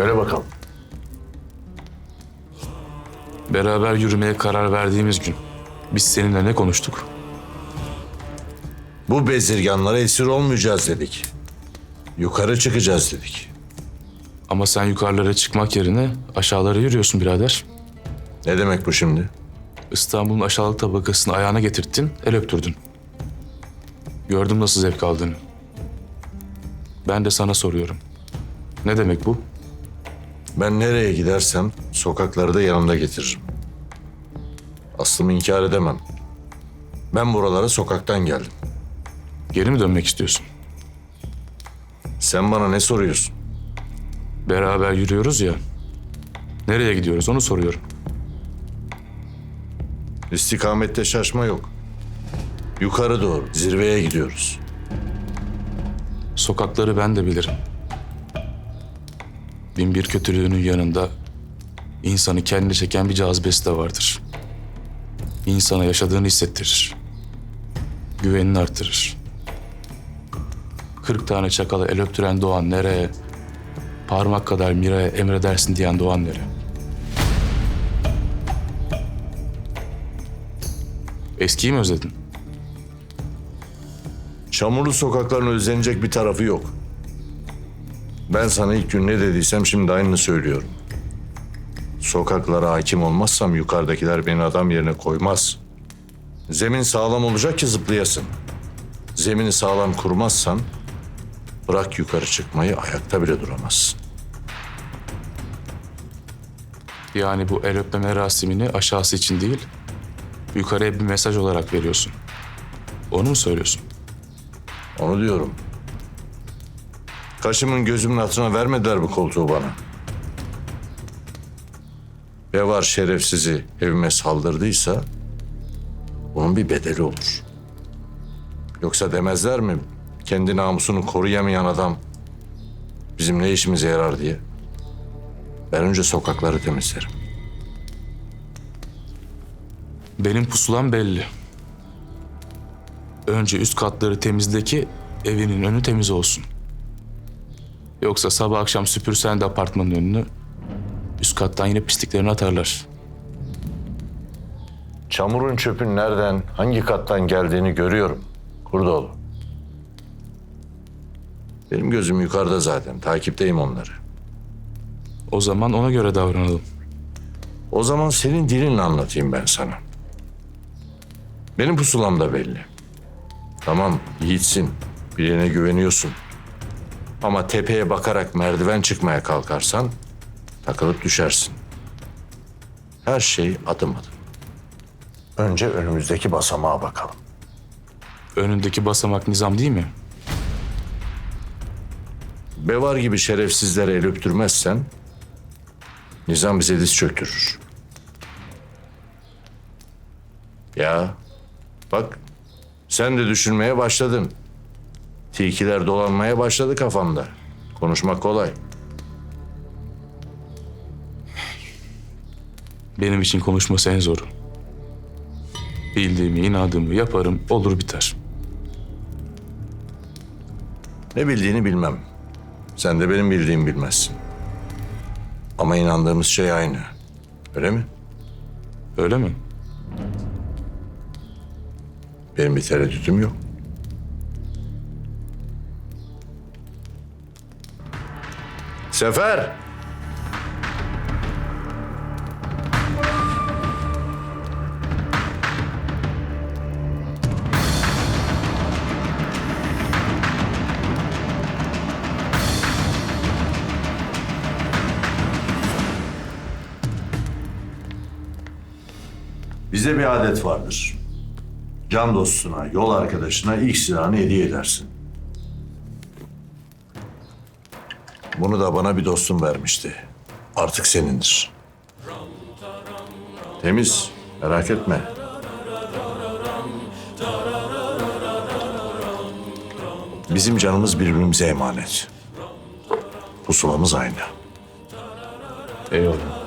Söyle bakalım. Beraber yürümeye karar verdiğimiz gün biz seninle ne konuştuk? Bu bezirganlara esir olmayacağız dedik. Yukarı çıkacağız dedik. Ama sen yukarılara çıkmak yerine aşağılara yürüyorsun birader. Ne demek bu şimdi? İstanbul'un aşağılık tabakasını ayağına getirttin, el öptürdün. Gördüm nasıl zevk aldığını. Ben de sana soruyorum. Ne demek bu? Ben nereye gidersem sokakları da yanımda getiririm. Aslımı inkar edemem. Ben buralara sokaktan geldim. Geri mi dönmek istiyorsun? Sen bana ne soruyorsun? Beraber yürüyoruz ya. Nereye gidiyoruz onu soruyorum. İstikamette şaşma yok. Yukarı doğru, zirveye gidiyoruz. Sokakları ben de bilirim. Bin bir kötülüğünün yanında insanı kendine çeken bir cazibesi de vardır. İnsana yaşadığını hissettirir. Güvenini artırır. Kırk tane çakala el öptüren Doğan nereye? Parmak kadar Mira'ya emredersin diyen Doğan nereye? Eskiyi mi özledin? Çamurlu sokakların özlenecek bir tarafı yok. Ben sana ilk gün ne dediysem şimdi aynını söylüyorum. Sokaklara hakim olmazsam yukarıdakiler beni adam yerine koymaz. Zemin sağlam olacak ki zıplayasın. Zemini sağlam kurmazsan bırak yukarı çıkmayı ayakta bile duramazsın. Yani bu el öpme merasimini aşağısı için değil, yukarıya bir mesaj olarak veriyorsun. Onu mu söylüyorsun? Onu diyorum. Kaşımın gözümün altına vermediler bu koltuğu bana. Ve var şerefsizi evime saldırdıysa bunun bir bedeli olur. Yoksa demezler mi kendi namusunu koruyamayan adam bizim ne işimize yarar diye. Ben önce sokakları temizlerim. Benim pusulam belli. Önce üst katları temizle ki evinin önü temiz olsun. Yoksa sabah akşam süpürsen de apartmanın önünü üst kattan yine pisliklerini atarlar. Çamurun çöpün nereden, hangi kattan geldiğini görüyorum. Kurdoğlu. Benim gözüm yukarıda zaten. Takipteyim onları. O zaman ona göre davranalım. O zaman senin dilinle anlatayım ben sana. Benim pusulam da belli. Tamam yiğitsin. Birine güveniyorsun. Ama tepeye bakarak merdiven çıkmaya kalkarsan takılıp düşersin. Her şey adım adım. Önce önümüzdeki basamağa bakalım. Önündeki basamak nizam değil mi? Bevar gibi şerefsizlere el öptürmezsen nizam bize diz çöktürür. Ya bak sen de düşünmeye başladın. Tilkiler dolanmaya başladı kafamda. Konuşmak kolay. Benim için konuşması en zoru. Bildiğimi, inadımı yaparım, olur biter. Ne bildiğini bilmem. Sen de benim bildiğimi bilmezsin. Ama inandığımız şey aynı. Öyle mi? Öyle mi? Benim bir tereddütüm yok. Sefer! Bizde bir adet vardır. Can dostuna, yol arkadaşına ilk silahını hediye edersin. Bunu da bana bir dostum vermişti. Artık senindir. Temiz, merak etme. Bizim canımız birbirimize emanet. Pusulamız aynı. Eyvallah.